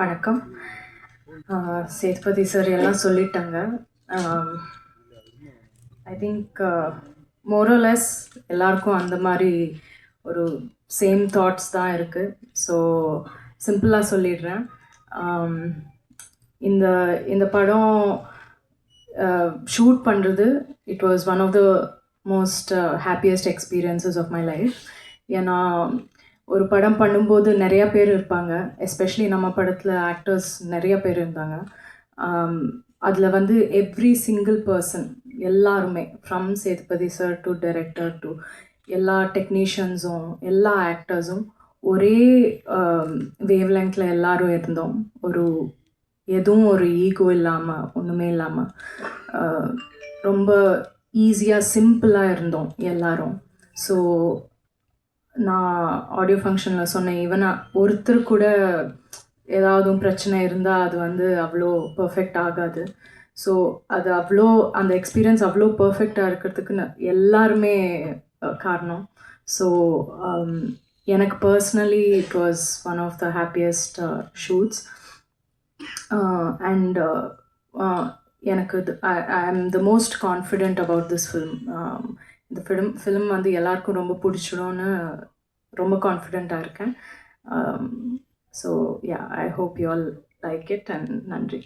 வணக்கம். சேதுபதி சார் எல்லாம் சொல்லிட்டாங்க. ஐ திங்க் மோரோலெஸ் எல்லாருக்கும் அந்த மாதிரி ஒரு சேம் தாட்ஸ் தான் இருக்குது ஸோ சிம்பிளாக சொல்லிடுறேன். இந்த இந்த படம் ஷூட் பண்ணுறது it was one of the most happiest experiences of my life ஏன்னா ஒரு படம் பண்ணும்போது நிறையா பேர் இருப்பாங்க. எஸ்பெஷலி நம்ம படத்தில் ஆக்டர்ஸ் நிறைய பேர் இருந்தாங்க. அதில் வந்து எவ்ரி சிங்கிள் பர்சன் எல்லாருமே from Sethupathi sir to director to எல்லா டெக்னீஷியன்ஸும் எல்லா ஆக்டர்ஸும் ஒரே வேவ் லெங்க்ல எல்லாரும் இருந்தோம். ஒரு எதுவும் ஒரு ஈகோ இல்லாமல் ஒன்றுமே இல்லாமல் ரொம்ப ஈஸியாக சிம்பிளாக இருந்தோம் எல்லாரும். ஸோ நான் ஆடியோ ஃபங்க்ஷனில் சொன்னேன் ஈவன் ஒருத்தர் கூட ஏதாவது பிரச்சனை இருந்தால் அது வந்து அவ்வளோ பர்ஃபெக்ட் ஆகாது. ஸோ அது அவ்வளோ அந்த எக்ஸ்பீரியன்ஸ் அவ்வளோ பர்ஃபெக்டாக இருக்கிறதுக்கு எல்லாருமே காரணம். ஸோ um, எனக்கு personally it was one of the happiest shoots and எனக்கு I am the most confident about this film இந்த ஃபிலிம் ஃபிலிம் வந்து எல்லாருக்கும் ரொம்ப பிடிச்சிடும்னு ரொம்ப கான்ஃபிடெண்ட்டாக இருக்கேன். So yeah I hope you all like it and நன்றி.